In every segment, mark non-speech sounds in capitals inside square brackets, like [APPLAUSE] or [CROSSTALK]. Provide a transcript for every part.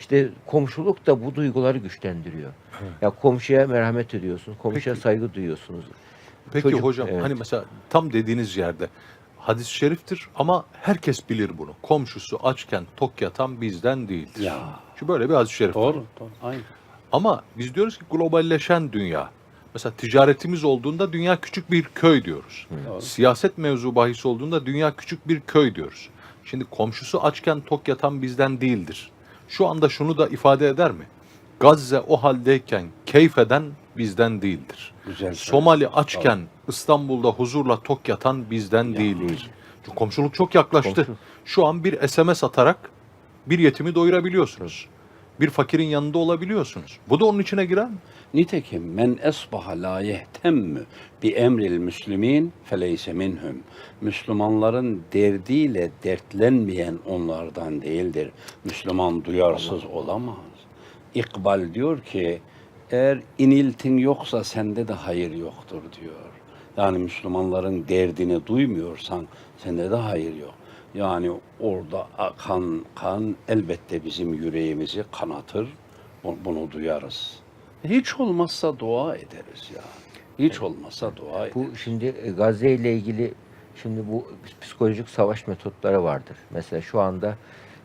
İşte komşuluk da bu duyguları güçlendiriyor. Ya komşuya merhamet ediyorsun, komşuya Peki. saygı duyuyorsunuz. Peki Çocuk- hocam evet. hani mesela tam dediğiniz yerde hadis-i şeriftir ama herkes bilir bunu. Komşusu açken tok yatan bizden değildir. Ya. Şu böyle bir hadis-i şerif. Doğru, doğru. Aynen. Ama biz diyoruz ki globalleşen dünya. Mesela ticaretimiz olduğunda dünya küçük bir köy diyoruz. Doğru. Siyaset mevzu bahis olduğunda dünya küçük bir köy diyoruz. Şimdi komşusu açken tok yatan bizden değildir. Şu anda şunu da ifade eder mi? Gazze o haldeyken keyif eden bizden değildir. Güzel. Somali açken İstanbul'da huzurla tok yatan bizden değildir. değil. Çünkü komşuluk çok yaklaştı. Komşu- Şu an bir SMS atarak bir yetimi doyurabiliyorsunuz. Bir fakirin yanında olabiliyorsunuz. Bu da onun içine girer mi? Nitekim men esbaha la yehtemmü bi emril müslimin feleyse minhum. Müslümanların derdiyle dertlenmeyen onlardan değildir. Müslüman duyarsız olamaz. İkbal diyor ki eğer iniltin yoksa sende de hayır yoktur diyor. Yani Müslümanların derdini duymuyorsan sende de hayır yok. Yani orada akan kan elbette bizim yüreğimizi kanatır. Bu- Bunu duyarız. Hiç olmazsa dua ederiz yani. Hiç olmazsa dua ederiz. Bu şimdi e, Gazze ile ilgili şimdi bu psikolojik savaş metotları vardır. Mesela şu anda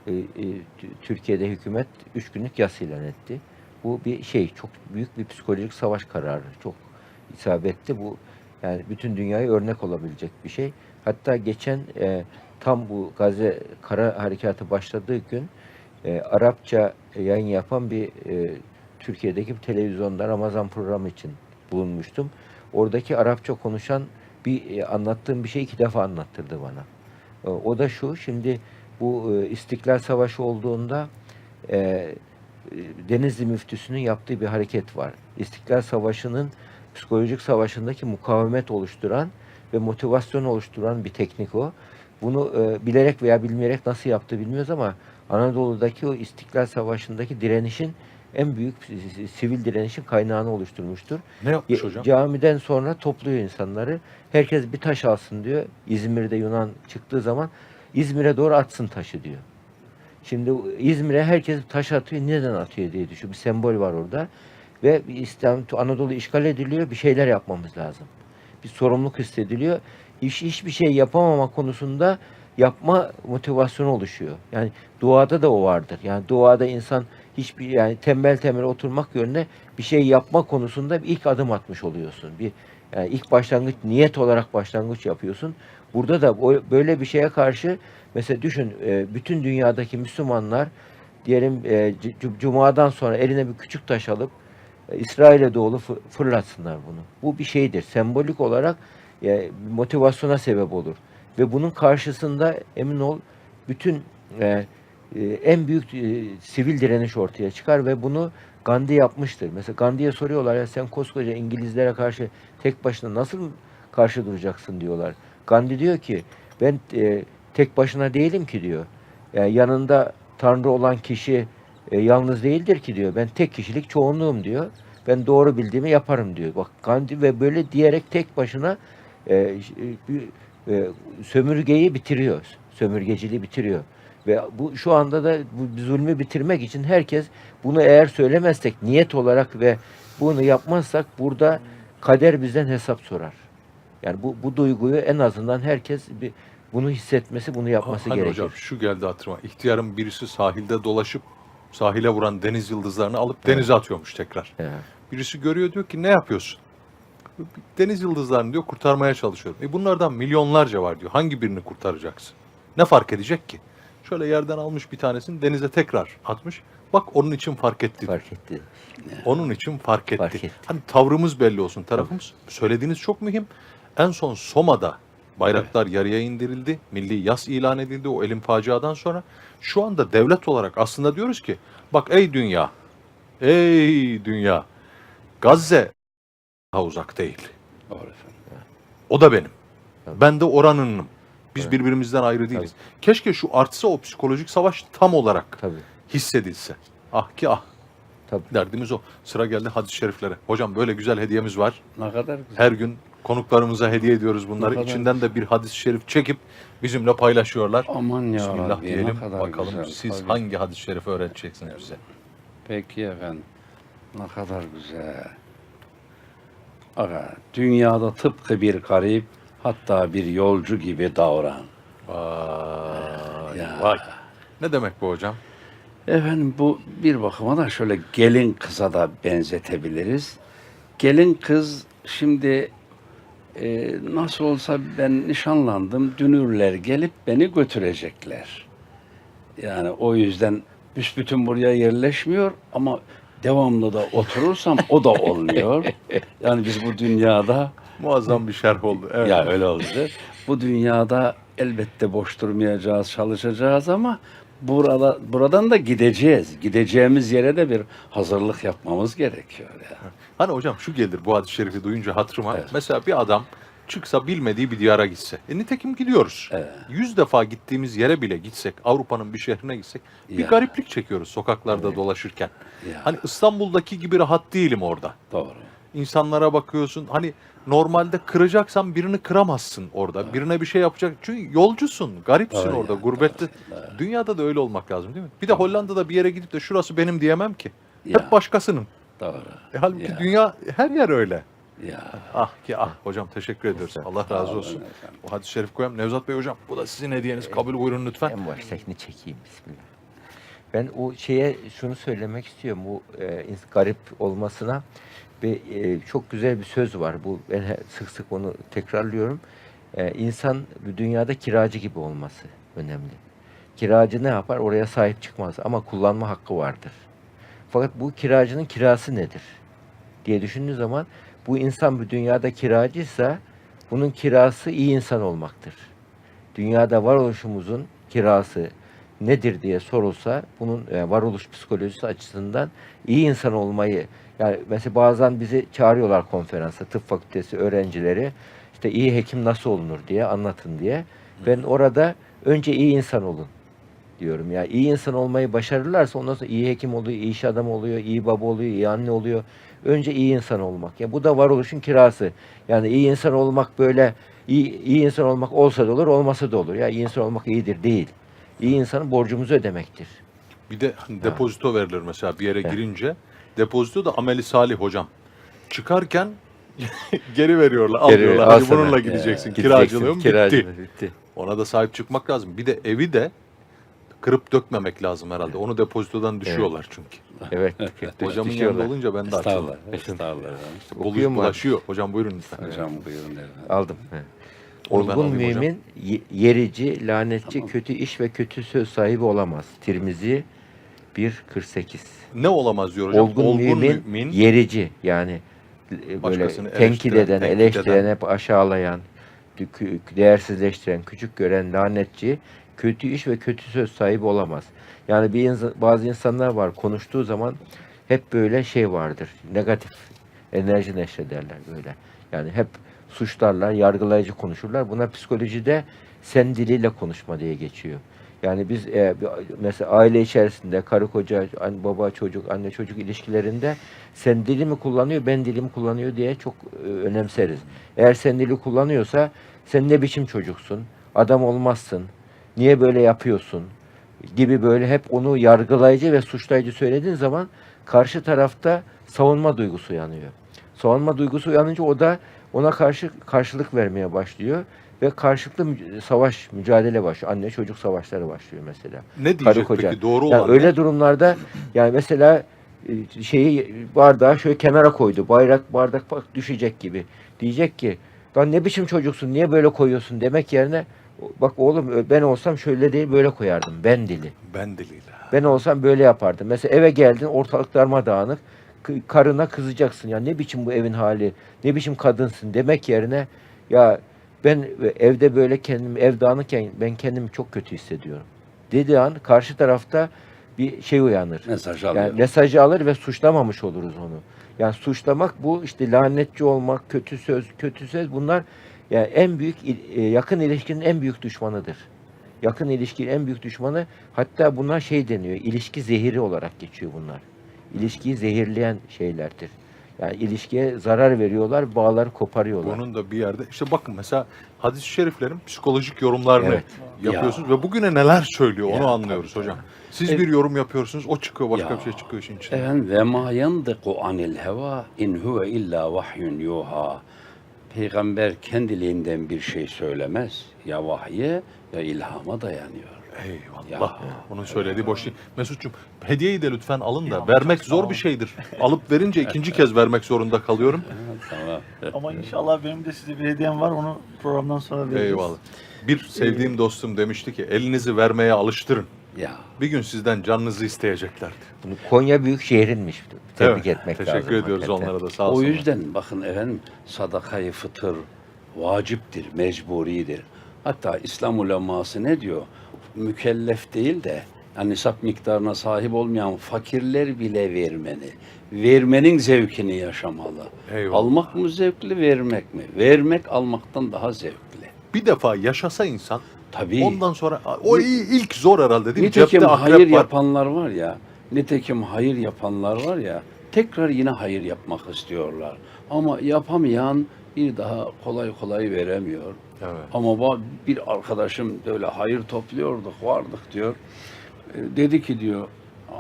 e, e, Türkiye'de hükümet 3 günlük yas ilan etti. Bu bir şey çok büyük bir psikolojik savaş kararı. Çok isabetli bu. Yani bütün dünyaya örnek olabilecek bir şey. Hatta geçen e, tam bu Gazze kara harekatı başladığı gün e, Arapça yayın yapan bir e, Türkiye'deki bir televizyonda Ramazan programı için bulunmuştum. Oradaki Arapça konuşan bir e, anlattığım bir şey iki defa anlattırdı bana. E, o da şu, şimdi bu e, İstiklal Savaşı olduğunda e, Denizli müftüsünün yaptığı bir hareket var. İstiklal Savaşı'nın psikolojik savaşındaki mukavemet oluşturan ve motivasyon oluşturan bir teknik o. Bunu e, bilerek veya bilmeyerek nasıl yaptı bilmiyoruz ama Anadolu'daki o İstiklal Savaşı'ndaki direnişin en büyük si- sivil direnişin kaynağını oluşturmuştur. Ne yapmış Ya- hocam? Camiden sonra topluyor insanları. Herkes bir taş alsın diyor. İzmir'de Yunan çıktığı zaman İzmir'e doğru atsın taşı diyor. Şimdi İzmir'e herkes taş atıyor. Neden atıyor diye düşün. Bir sembol var orada. Ve İslam Anadolu işgal ediliyor. Bir şeyler yapmamız lazım. Bir sorumluluk hissediliyor. İş hiçbir şey yapamama konusunda yapma motivasyonu oluşuyor. Yani duada da o vardır. Yani duada insan hiçbir yani tembel tembel oturmak yerine bir şey yapma konusunda bir ilk adım atmış oluyorsun. Bir yani ilk başlangıç niyet olarak başlangıç yapıyorsun. Burada da böyle bir şeye karşı mesela düşün e, bütün dünyadaki Müslümanlar diyelim e, cumadan sonra eline bir küçük taş alıp e, İsrail'e doğru fı- fırlatsınlar bunu. Bu bir şeydir. Sembolik olarak motivasyona sebep olur. Ve bunun karşısında emin ol bütün en büyük e, sivil direniş ortaya çıkar ve bunu Gandhi yapmıştır. Mesela Gandhi'ye soruyorlar ya sen koskoca İngilizlere karşı tek başına nasıl karşı duracaksın diyorlar. Gandhi diyor ki ben e, tek başına değilim ki diyor. Yani yanında Tanrı olan kişi e, yalnız değildir ki diyor. Ben tek kişilik çoğunluğum diyor. Ben doğru bildiğimi yaparım diyor. Bak Gandhi ve böyle diyerek tek başına e, e, e, sömürgeyi bitiriyor. Sömürgeciliği bitiriyor. Ve bu şu anda da bu zulmü bitirmek için herkes bunu eğer söylemezsek niyet olarak ve bunu yapmazsak burada kader bizden hesap sorar. Yani bu, bu duyguyu en azından herkes bir bunu hissetmesi, bunu yapması hani gerekir. hocam şu geldi hatırıma. İhtiyarın birisi sahilde dolaşıp sahile vuran deniz yıldızlarını alıp denize atıyormuş tekrar. Evet. Birisi görüyor diyor ki ne yapıyorsun? Deniz yıldızlarını diyor kurtarmaya çalışıyorum. E bunlardan milyonlarca var diyor. Hangi birini kurtaracaksın? Ne fark edecek ki? Şöyle yerden almış bir tanesini denize tekrar atmış. Bak onun için fark etti. Fark etti. Onun için fark etti. Fark etti. Hani tavrımız belli olsun tarafımız. Söylediğiniz çok mühim. En son Soma'da bayraklar yarıya indirildi. Milli yas ilan edildi o elim faciadan sonra. Şu anda devlet olarak aslında diyoruz ki bak ey dünya, ey dünya Gazze daha uzak değil. Doğru efendim. O da benim. Ben de oranınım. Biz Evet. birbirimizden ayrı değiliz. Keşke şu artsa o psikolojik savaş tam olarak Tabii. hissedilse. Ah ki ah. Tabii. Derdimiz o. Sıra geldi hadis-i şeriflere. Hocam böyle güzel hediyemiz var. Ne kadar güzel. Her gün Konuklarımıza hediye ediyoruz bunları. İçinden de bir hadis-i şerif çekip bizimle paylaşıyorlar. Aman ya Bismillah Rabbi, diyelim. kadar Bakalım güzel. siz Tabii. hangi hadis-i şerifi öğreteceksiniz bize? Peki efendim. Ne kadar güzel. Aga, dünyada tıpkı bir garip, hatta bir yolcu gibi davran. Vay, Ya. vay. Ne demek bu hocam? Efendim bu bir bakıma da şöyle gelin kıza da benzetebiliriz. Gelin kız şimdi e, nasıl olsa ben nişanlandım, dünürler gelip beni götürecekler. Yani o yüzden büsbütün buraya yerleşmiyor ama devamlı da oturursam o da olmuyor. [LAUGHS] Yani biz bu dünyada Muazzam bir şerh oldu. Evet. ya öyle oldu. Bu dünyada elbette boş durmayacağız, çalışacağız ama burada buradan da gideceğiz. Gideceğimiz yere de bir hazırlık yapmamız gerekiyor ya. Hani hocam şu gelir bu hadis-i şerifi duyunca hatırıma. Evet. Mesela bir adam çıksa bilmediği bir diyara gitse. E nitekim gidiyoruz. Evet. Yüz defa gittiğimiz yere bile gitsek, Avrupa'nın bir şehrine gitsek bir Ya. gariplik çekiyoruz sokaklarda dolaşırken. Ya. Hani İstanbul'daki gibi rahat değilim orada. Doğru. İnsanlara bakıyorsun. Hani normalde kıracaksan birini kıramazsın orada. Birine bir şey yapacak. Çünkü yolcusun, garipsin Doğru orada, gurbette. Dünyada da öyle olmak lazım değil mi? Bir de Hollanda'da bir yere gidip de şurası benim diyemem ki. Ya. Hep başkasının. Doğru. E, halbuki Ya. dünya her yer öyle. Ya. Ah ki ah hocam teşekkür ediyoruz. Allah razı olsun. Bu hadis-i şerif koyalım. Nevzat Bey hocam bu da sizin hediyeniz. Kabul buyurun lütfen. En baştakini çekeyim bismillah. Ben o şeye şunu söylemek istiyorum. Bu e, garip olmasına bir e, çok güzel bir söz var. Bu ben sık sık onu tekrarlıyorum. E, insan dünyada kiracı gibi olması önemli. Kiracı ne yapar? Oraya sahip çıkmaz ama kullanma hakkı vardır. Fakat bu kiracının kirası nedir? diye düşündüğü zaman bu insan bu dünyada kiracıysa bunun kirası iyi insan olmaktır. Dünyada varoluşumuzun kirası nedir diye sorulsa bunun e, varoluş psikolojisi açısından iyi insan olmayı yani mesela bazen bizi çağırıyorlar konferansa tıp fakültesi öğrencileri işte iyi hekim nasıl olunur diye anlatın diye. Ben orada önce iyi insan olun diyorum. Ya iyi insan olmayı başarırlarsa ondan sonra iyi hekim oluyor, iyi iş adamı oluyor, iyi baba oluyor, iyi anne oluyor. Önce iyi insan olmak. Ya bu da varoluşun kirası. Yani iyi insan olmak böyle iyi, iyi insan olmak olsa da olur, olmasa da olur. Ya iyi insan olmak iyidir değil. İyi insanın borcumuzu ödemektir. Bir de hani depozito verilir mesela bir yere girince. Depozito da ameli salih hocam. Çıkarken [LAUGHS] geri veriyorlar, Geri alıyorlar. sana. bununla gideceksin. Gideceksin, Kiracılığın bitti. bitti. Ona da sahip çıkmak lazım. Bir de evi de kırıp dökmemek lazım herhalde. Onu depozitodan düşüyorlar çünkü. Evet. Hocamın düşüyorlar. yanında olunca ben de açıldım. Estağfurullah. Okuyor mu? bulaşıyor. Hocam buyurun lütfen. Hocam buyurun. Aldım. Olgun hocam. mümin ye- yerici, lanetçi, Tamam. kötü iş ve kötü söz sahibi olamaz. Tirmizi 1.48. Ne olamaz diyor hocam? Olgun, mümin, mümin yerici yani e, böyle tenkit eleştiren, eden, tenkit eleştiren, eden. hep aşağılayan, değersizleştiren, küçük gören, lanetçi, kötü iş ve kötü söz sahibi olamaz. Yani bir insan, bazı insanlar var konuştuğu zaman hep böyle şey vardır. Negatif enerji neşrederler böyle. Yani hep suçlarlar, yargılayıcı konuşurlar. Buna psikolojide sen diliyle konuşma diye geçiyor. Yani biz e, mesela aile içerisinde karı koca, anne, baba çocuk, anne çocuk ilişkilerinde sen dili mi kullanıyor, ben dilimi kullanıyor diye çok e, önemseriz. Eğer sen dili kullanıyorsa sen ne biçim çocuksun, adam olmazsın, niye böyle yapıyorsun gibi böyle hep onu yargılayıcı ve suçlayıcı söylediğin zaman karşı tarafta savunma duygusu uyanıyor. Savunma duygusu uyanınca o da ona karşı karşılık vermeye başlıyor ve karşılıklı mü- savaş, mücadele başlıyor. Anne çocuk savaşları başlıyor mesela. ne Karı diyecek koca. peki? Doğru Yani olan öyle ne? durumlarda yani mesela e, şeyi bardağı şöyle kenara koydu. Bayrak bardak bak düşecek gibi. Diyecek ki lan ne biçim çocuksun niye böyle koyuyorsun demek yerine bak oğlum ben olsam şöyle değil böyle koyardım. Ben dili. Ben diliyle. Ben olsam böyle yapardım. Mesela eve geldin ortalık darmadağınık. K- karına kızacaksın. Ya ne biçim bu evin hali? Ne biçim kadınsın demek yerine ya ben evde böyle kendim ev dağınıkken ben kendimi çok kötü hissediyorum. Dediği an karşı tarafta bir şey uyanır. Mesaj alıyor. Yani mesajı alır ve suçlamamış oluruz onu. Yani suçlamak bu işte lanetçi olmak, kötü söz, kötü söz bunlar yani en büyük e, yakın ilişkinin en büyük düşmanıdır. Yakın ilişkinin en büyük düşmanı hatta buna şey deniyor. ilişki zehiri olarak geçiyor bunlar. İlişkiyi zehirleyen şeylerdir. Yani ilişkiye zarar veriyorlar, bağları koparıyorlar. Bunun da bir yerde işte bakın mesela hadis-i şeriflerin psikolojik yorumlarını Evet. yapıyorsunuz ve bugüne neler söylüyor onu Ya, anlıyoruz tabii, hocam. Siz E- bir yorum yapıyorsunuz o çıkıyor başka Ya. bir şey çıkıyor işin içinde. Efendim ve ma yandıku anil heva in huve illa vahyun yuha. Peygamber kendiliğinden bir şey söylemez. Ya vahye ya ilhama dayanıyor. Eyvallah. Ya. Onun söylediği boş değil. Mesut'cum hediyeyi de lütfen alın da Ya, vermek zor bir şeydir. Alıp verince ikinci kez vermek zorunda kalıyorum. [LAUGHS] tamam. Ama inşallah benim de size bir hediyem var. Onu programdan sonra veririz. Eyvallah. Bir sevdiğim dostum demişti ki elinizi vermeye alıştırın. Ya Bir gün sizden canınızı isteyeceklerdi. Bunu Konya Büyükşehir'inmiş. Tebrik Evet, etmek Teşekkür lazım. ediyoruz hakikaten. onlara da sağ o olsunlar. yüzden bakın efendim sadakayı fıtır vaciptir, mecburidir. Hatta İslam uleması ne diyor? Mükellef değil de yani nisap miktarına sahip olmayan fakirler bile vermeni, vermenin zevkini yaşamalı. Eyvallah. Almak mı zevkli, vermek mi? Vermek almaktan daha zevkli. Bir defa yaşasa insan Tabii. ondan sonra o ilk zor herhalde değil mi? Nitekim Cepte hayır var. yapanlar var ya, nitekim hayır yapanlar var ya, tekrar yine hayır yapmak istiyorlar. Ama yapamayan bir daha kolay kolay veremiyor. Evet. Ama bir arkadaşım böyle hayır topluyorduk, vardık diyor. E, Dedi ki diyor,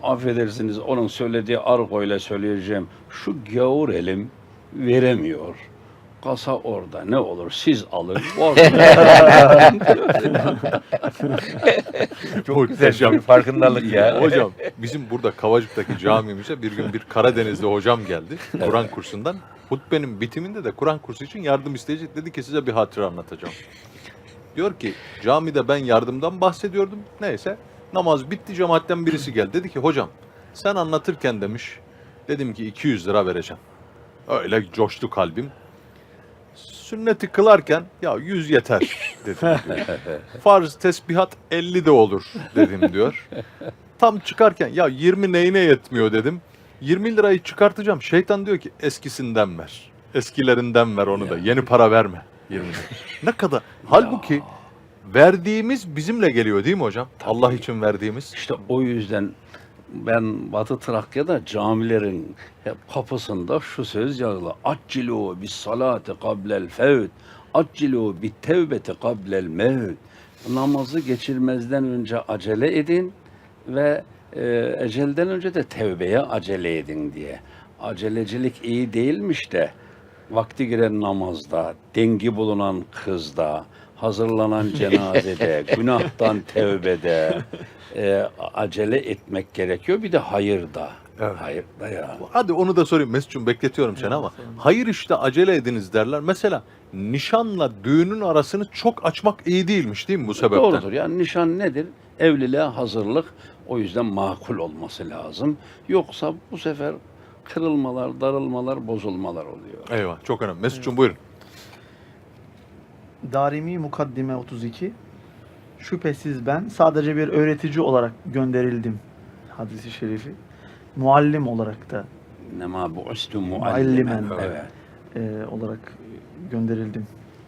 affedersiniz onun söylediği argoyla söyleyeceğim. Şu gavur elim veremiyor. Kasa orada ne olur siz alın. [LAUGHS] Çok güzel bir farkındalık ya. Hocam bizim burada Kavacık'taki camimize bir gün bir Karadenizli hocam geldi Kur'an kursundan. Hutbenin bitiminde de Kur'an kursu için yardım isteyecek. Dedi ki size bir hatıra anlatacağım. Diyor ki camide ben yardımdan bahsediyordum. Neyse namaz bitti cemaatten birisi geldi. Dedi ki hocam sen anlatırken demiş dedim ki 200 lira vereceğim. Öyle coştu kalbim. Sünneti kılarken ya 100 yeter [LAUGHS] dedim. Farz tesbihat 50 de olur dedim diyor. Tam çıkarken ya 20 neyine yetmiyor dedim. 20 lirayı çıkartacağım. Şeytan diyor ki eskisinden ver. Eskilerinden ver onu da. Yeni para verme. 20 lira. Ne kadar. [LAUGHS] Halbuki verdiğimiz bizimle geliyor değil mi hocam? Allah için verdiğimiz. İşte o yüzden ben Batı Trakya'da camilerin hep kapısında şu söz yazılı. Accilu bis salati kablel fevt. Accilu bit tevbeti kablel mevt. Namazı geçirmezden önce acele edin ve e, ecelden önce de tevbeye acele edin diye. Acelecilik iyi değilmiş de vakti giren namazda, dengi bulunan kızda, hazırlanan [LAUGHS] cenazede, günahtan tevbede e, acele etmek gerekiyor. Bir de hayırda. Evet. Hayırda ya. Hadi onu da sorayım Mesut'cum bekletiyorum seni ama. Hayır işte acele ediniz derler. Mesela nişanla düğünün arasını çok açmak iyi değilmiş değil mi bu sebepten? Doğrudur. Yani nişan nedir? Evliliğe hazırlık. O yüzden makul olması lazım. Yoksa bu sefer kırılmalar, darılmalar, bozulmalar oluyor. Eyvah çok önemli. Mesut'cum buyurun. Darimi Mukaddime 32. Şüphesiz ben sadece bir öğretici olarak gönderildim. Hadisi şerifi. Muallim olarak da Nema bu'istu Muallimen. muallimen. Evet. e, olarak gönderildim.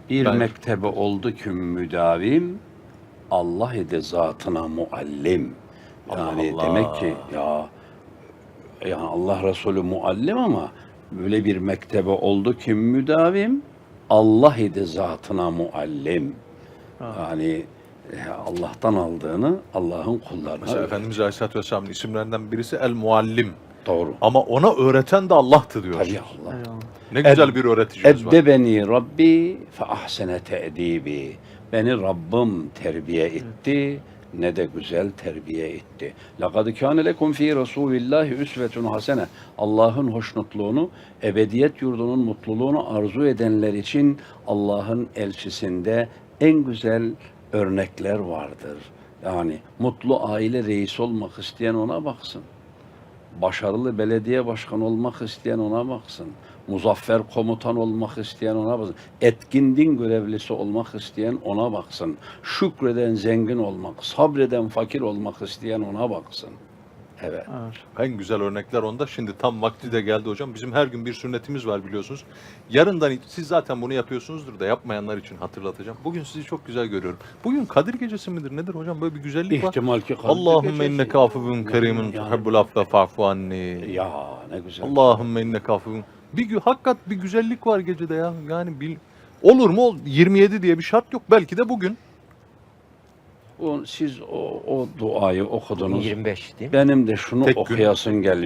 Bir Ben- mektebe oldu ki müdavim, Allah idi zatına muallim. Yani Allah. demek ki ya yani Allah Resulü muallim ama böyle bir mektebe oldu ki müdavim, Allah idi zatına muallim. Ha. Yani e, Allah'tan aldığını Allah'ın kullarına Mesela öğret- Efendimiz Aleyhisselatü Vesselam'ın isimlerinden birisi El Muallim. Doğru. Ama ona öğreten de Allah'tı diyor. Tabii Allah. Ne güzel bir öğreticimiz var. Eddebeni Rabbi fe ahsene te'dibi. Beni Rabbim terbiye etti. Ne de güzel terbiye etti. Laqad kâne lekum fî Rasûlillâhi üsvetun hasene. Allah'ın hoşnutluğunu, ebediyet yurdunun mutluluğunu arzu edenler için Allah'ın elçisinde en güzel örnekler vardır. Yani mutlu aile reisi olmak isteyen ona baksın başarılı belediye başkanı olmak isteyen ona baksın. Muzaffer komutan olmak isteyen ona baksın. Etkin din görevlisi olmak isteyen ona baksın. Şükreden zengin olmak, sabreden fakir olmak isteyen ona baksın. Evet. Evet. En güzel örnekler onda. Şimdi tam vakti de geldi hocam. Bizim her gün bir sünnetimiz var biliyorsunuz. Yarından siz zaten bunu yapıyorsunuzdur da yapmayanlar için hatırlatacağım. Bugün sizi çok güzel görüyorum. Bugün Kadir Gecesi midir nedir hocam? Böyle bir güzellik var. İhtimal ki Kadir Allahümme Gecesi. inneke afuvun kerimun tuhibbul affe fa'fu anni. Ya ne güzel. Allahümme inneke afuvun. Bir hakikat bir güzellik var gecede ya. Yani bil, olur mu? Ol- 27 diye bir şart yok. Belki de bugün. O, siz o, o duayı okudunuz. 25 değil mi? Benim de şunu Tek gün. okuyasın geliyor.